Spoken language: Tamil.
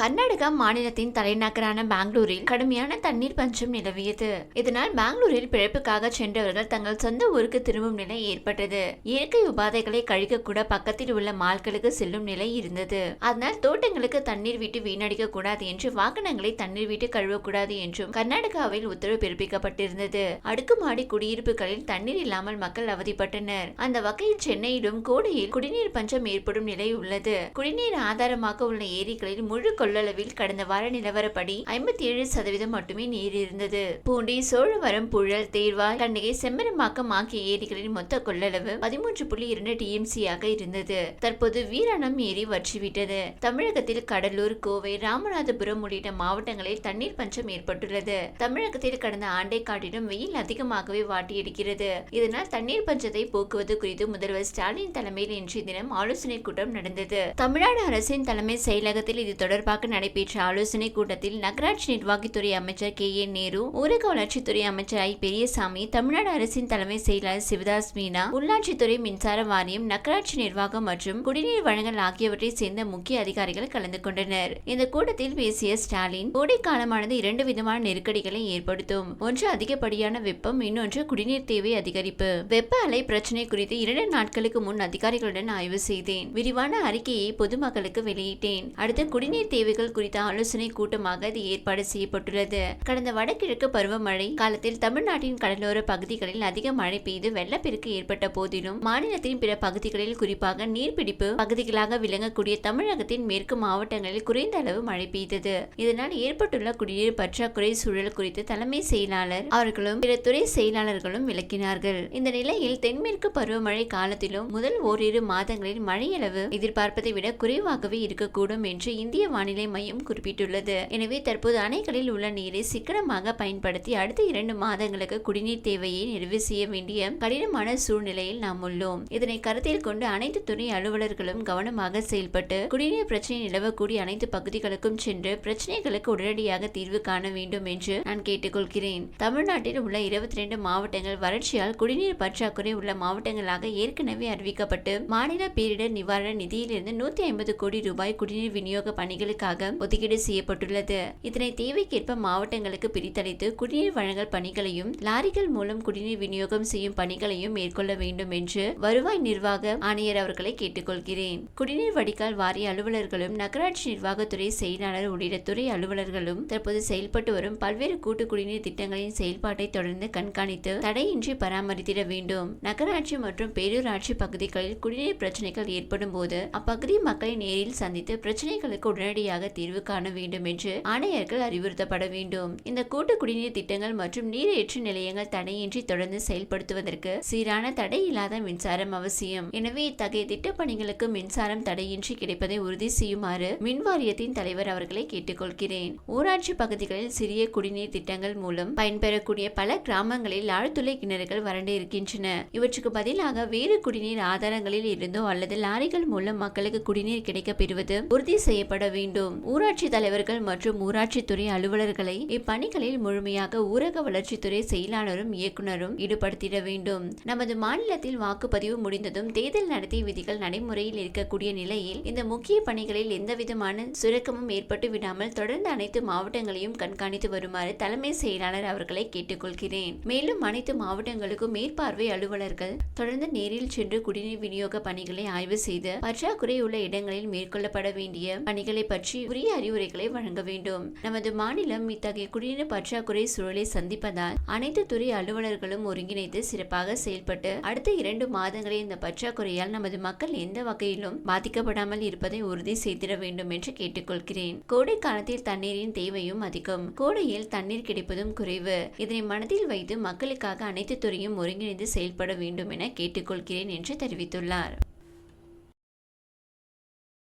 கர்நாடகா மாநிலத்தின் தலைநகரான பெங்களூரில் கடுமையான தண்ணீர் பஞ்சம் நிலவியது. இதனால் பெங்களூரில் பிழைப்புக்காக சென்றவர்கள் தங்கள் சொந்த ஊருக்கு திரும்பும் நிலை ஏற்பட்டது. இயற்கை உபாதைகளை கழிக்க கூட பக்கத்தில் உள்ள மால்களுக்கு செல்லும் நிலை இருந்தது. அதனால் தோட்டங்களுக்கு தண்ணீர் விட்டு வீணடிக்க கூடாது என்று வாகனங்களை தண்ணீர் விட்டு கழுவக்கூடாது என்றும் கர்நாடகாவில் உத்தரவு பிறப்பிக்கப்பட்டிருந்தது. அடுக்குமாடி குடியிருப்புகளில் தண்ணீர் இல்லாமல் மக்கள் அவதிப்பட்டனர். அந்த வகையில் சென்னையிலும் கோடையில் குடிநீர் பஞ்சம் ஏற்படும் நிலை உள்ளது. குடிநீர் ஆதாரமாக உள்ள ஏரிகளில் முழு கொள்ளளவில் கடந்த வார நிலவரப்படி ஐம்பத்தி ஏழு சதவீதம் மட்டுமே நீர் இருந்தது. பூண்டி சோழவரம் புழல் தேர்வாய் கண்ணகை செம்மரமாக்கம் ஆகிய ஏரிகளின் மொத்த கொள்ளளவு பதிமூன்று புள்ளி இரண்டு டிஎம்சி ஆக இருந்தது. தற்போது வீராணம் ஏரி வற்றிவிட்டது. தமிழகத்தில் கடலூர் கோவை ராமநாதபுரம் உள்ளிட்ட மாவட்டங்களில் தண்ணீர் பஞ்சம் ஏற்பட்டுள்ளது. தமிழகத்தில் கடந்த ஆண்டை காட்டிலும் வெயில் அதிகமாகவே வாட்டியடிக்கிறது இதனால் தண்ணீர் பஞ்சத்தை போக்குவது குறித்து முதல்வர் ஸ்டாலின் தலைமையில் இன்றைய தினம் ஆலோசனை கூட்டம் நடந்தது. தமிழ்நாடு அரசின் தலைமை செயலகத்தில் இது தொடர்பாக நடைபெற்ற ஆலோசனை கூட்டத்தில் நகராட்சி நிர்வாகத்துறை அமைச்சர் கே ஏ நேரு ஊரக வளர்ச்சித்துறை அமைச்சர் ஐ. பெரியசாமி தமிழ்நாடு அரசின் தலைமை செயலாளர் சிவதாஸ் மீனா உள்ளாட்சித்துறை மின்சார வாரியம் நகராட்சி நிர்வாகம் மற்றும் குடிநீர் வழங்கல் ஆகியவற்றை சேர்ந்த முக்கிய அதிகாரிகள் கலந்து கொண்டனர். இந்த கூட்டத்தில் பேசிய ஸ்டாலின் கோடை காலமானது இரண்டு விதமான நெருக்கடிகளை ஏற்படுத்தும். ஒன்று அதிகப்படியான வெப்பம் இன்னொன்று குடிநீர் தேவை அதிகரிப்பு. வெப்ப அலை பிரச்சனை குறித்து இரண்டு நாட்களுக்கு முன் அதிகாரிகளுடன் ஆய்வு செய்தேன். விரிவான அறிக்கையை பொதுமக்களுக்கு வெளியிட்டேன். அடுத்து குடிநீர் தேவைகள் குறித்த ஆலோசனை கூட்டமாக இது ஏற்பாடு செய்யப்பட்டுள்ளது. கடந்த வடகிழக்கு பருவமழை காலத்தில் தமிழ்நாட்டின் கடலோர பகுதிகளில் அதிக மழை பெய்து வெள்ளப்பெருக்கு ஏற்பட்ட போதிலும் மாநிலத்தின் பிற பகுதிகளில் குறிப்பாக நீர்பிடிப்பு பகுதிகளாக விளங்கக்கூடிய தமிழகத்தின் மேற்கு மாவட்டங்களில் குறைந்த அளவு மழை பெய்தது. இதனால் ஏற்பட்டுள்ள குடிநீர் பற்றாக்குறை சூழல் குறித்து தலைமை செயலாளர் அவர்களும் பிற துறை செயலாளர்களும் விளக்கினார்கள். இந்த நிலையில் தென்மேற்கு பருவமழை காலத்திலும் முதல் ஓரிரு மாதங்களில் மழையளவு எதிர்பார்ப்பதை விட குறைவாகவே இருக்கக்கூடும் என்று இந்திய வானிலை மையம் குறிப்பிட்டுள்ளது. எனவே தற்போது அணைகளில் உள்ள நீரை சிக்கனமாக பயன்படுத்தி அடுத்த இரண்டு மாதங்களுக்கு குடிநீர் தேவையை நிறைவு செய்ய வேண்டிய கடினமான சூழ்நிலையில் நாம் உள்ளோம். இதனை கருத்தில் கொண்டு அனைத்து துணை அலுவலர்களும் கவனமாக செயல்பட்டு குடிநீர் பிரச்சனை நிலவக்கூடிய அனைத்து பகுதிகளுக்கும் சென்று பிரச்சனைகளுக்கு உடனடியாக தீர்வு காண வேண்டும் என்று நான் கேட்டுக்கொள்கிறேன். தமிழ்நாட்டில் உள்ள இருபத்தி ரெண்டு மாவட்டங்கள் வறட்சியால் குடிநீர் பற்றாக்குறை உள்ள மாவட்டங்களாக ஏற்கனவே அறிவிக்கப்பட்டு மாநில பேரிடர் நிவாரண நிதியிலிருந்து நூத்தி ஐம்பது கோடி ரூபாய் குடிநீர் விநியோக பணிகளுக்கு பணிகளுக்காக ஒதுக்கீடு செய்யப்பட்டுள்ளது. இதனை தேவைக்கேற்ப மாவட்டங்களுக்கு பிரித்தளித்து குடிநீர் வழங்கல் பணிகளையும் லாரிகள் மூலம் குடிநீர் விநியோகம் செய்யும் பணிகளையும் மேற்கொள்ள வேண்டும் என்று வருவாய் நிர்வாக ஆணையர் அவர்களை கேட்டுக்கொள்கிறேன். குடிநீர் வடிகால் வாரிய அலுவலர்களும் நகராட்சி நிர்வாகத்துறை செயலாளர் உள்ளிட்ட துறை அலுவலர்களும் தற்போது செயல்பட்டு வரும் பல்வேறு கூட்டு குடிநீர் திட்டங்களின் செயல்பாட்டை தொடர்ந்து கண்காணித்து தடையின்றி பராமரித்திட வேண்டும். நகராட்சி மற்றும் பேரூராட்சி பகுதிகளில் குடிநீர் பிரச்சனைகள் ஏற்படும் போது அப்பகுதி மக்களை நேரில் சந்தித்து பிரச்சனைகளுக்கு உடனடியாக தீர்வு காண வேண்டும் என்று ஆணையர்கள் அறிவுறுத்தப்பட வேண்டும். இந்த கூட்டு குடிநீர் திட்டங்கள் மற்றும் நீரேற்று நிலையங்கள் தடையின்றி தொடர்ந்து செயல்படுத்துவதற்கு சீரான தடை இல்லாத மின்சாரம் அவசியம். எனவே இத்தகைய திட்ட பணிகளுக்கு மின்சாரம் தடையின்றி கிடைப்பதை உறுதி செய்யுமாறு மின் வாரியத்தின் தலைவர் அவர்களை கேட்டுக்கொள்கிறேன். ஊராட்சி பகுதிகளில் சிறிய குடிநீர் திட்டங்கள் மூலம் பயன்பெறக்கூடிய பல கிராமங்களில் ஆழ்துளை கிணறுகள் வறண்டு இருக்கின்றன. இவற்றுக்கு பதிலாக வேறு குடிநீர் ஆதாரங்களில் இருந்தோ அல்லது லாரிகள் மூலம் மக்களுக்கு குடிநீர் கிடைக்க பெறுவது உறுதி செய்யப்பட வேண்டும். ஊராட்சி தலைவர்கள் மற்றும் ஊராட்சித்துறை அலுவலர்களை இப்பணிகளில் முழுமையாக ஊரக வளர்ச்சித்துறை செயலாளரும் இயக்குநரும் ஈடுபடுத்திட வேண்டும். நமது மாநிலத்தில் வாக்குப்பதிவு முடிந்ததும் தேர்தல் நடத்தை விதிகள் நடைமுறையில் இருக்கக்கூடிய நிலையில் இந்த முக்கிய பணிகளில் எந்தவிதமான சுரக்கமும் ஏற்பட்டு விடாமல் தொடர்ந்து அனைத்து மாவட்டங்களையும் கண்காணித்து வருமாறு தலைமை செயலாளர் அவர்களை கேட்டுக்கொள்கிறேன். மேலும் அனைத்து மாவட்டங்களுக்கும் மேற்பார்வை அலுவலர்கள் தொடர்ந்து நேரில் சென்று குடிநீர் விநியோக பணிகளை ஆய்வு செய்து பற்றாக்குறை உள்ள இடங்களில் மேற்கொள்ளப்பட வேண்டிய பணிகளை பற்றி பற்றி உரிய அறிவுரைகளை வழங்க வேண்டும். நமது மாநிலம் இத்தகைய குடிநீர் பற்றாக்குறை சூழலை சந்திப்பதால் அனைத்து துறை அலுவலர்களும் ஒருங்கிணைத்து சிறப்பாக செயல்பட்டு அடுத்த இரண்டு மாதங்களில் இந்த பற்றாக்குறையால் நமது மக்கள் எந்த வகையிலும் பாதிக்கப்படாமல் இருப்பதை உறுதி செய்திட வேண்டும் என்று கேட்டுக்கொள்கிறேன். கோடை காலத்தில் தண்ணீரின் தேவையும் அதிகம். கோடையில் தண்ணீர் கிடைப்பதும் குறைவு. இதனை மனதில் வைத்து மக்களுக்காக அனைத்து துறையும் ஒருங்கிணைந்து செயல்பட வேண்டும் என கேட்டுக்கொள்கிறேன் என்று தெரிவித்துள்ளார்.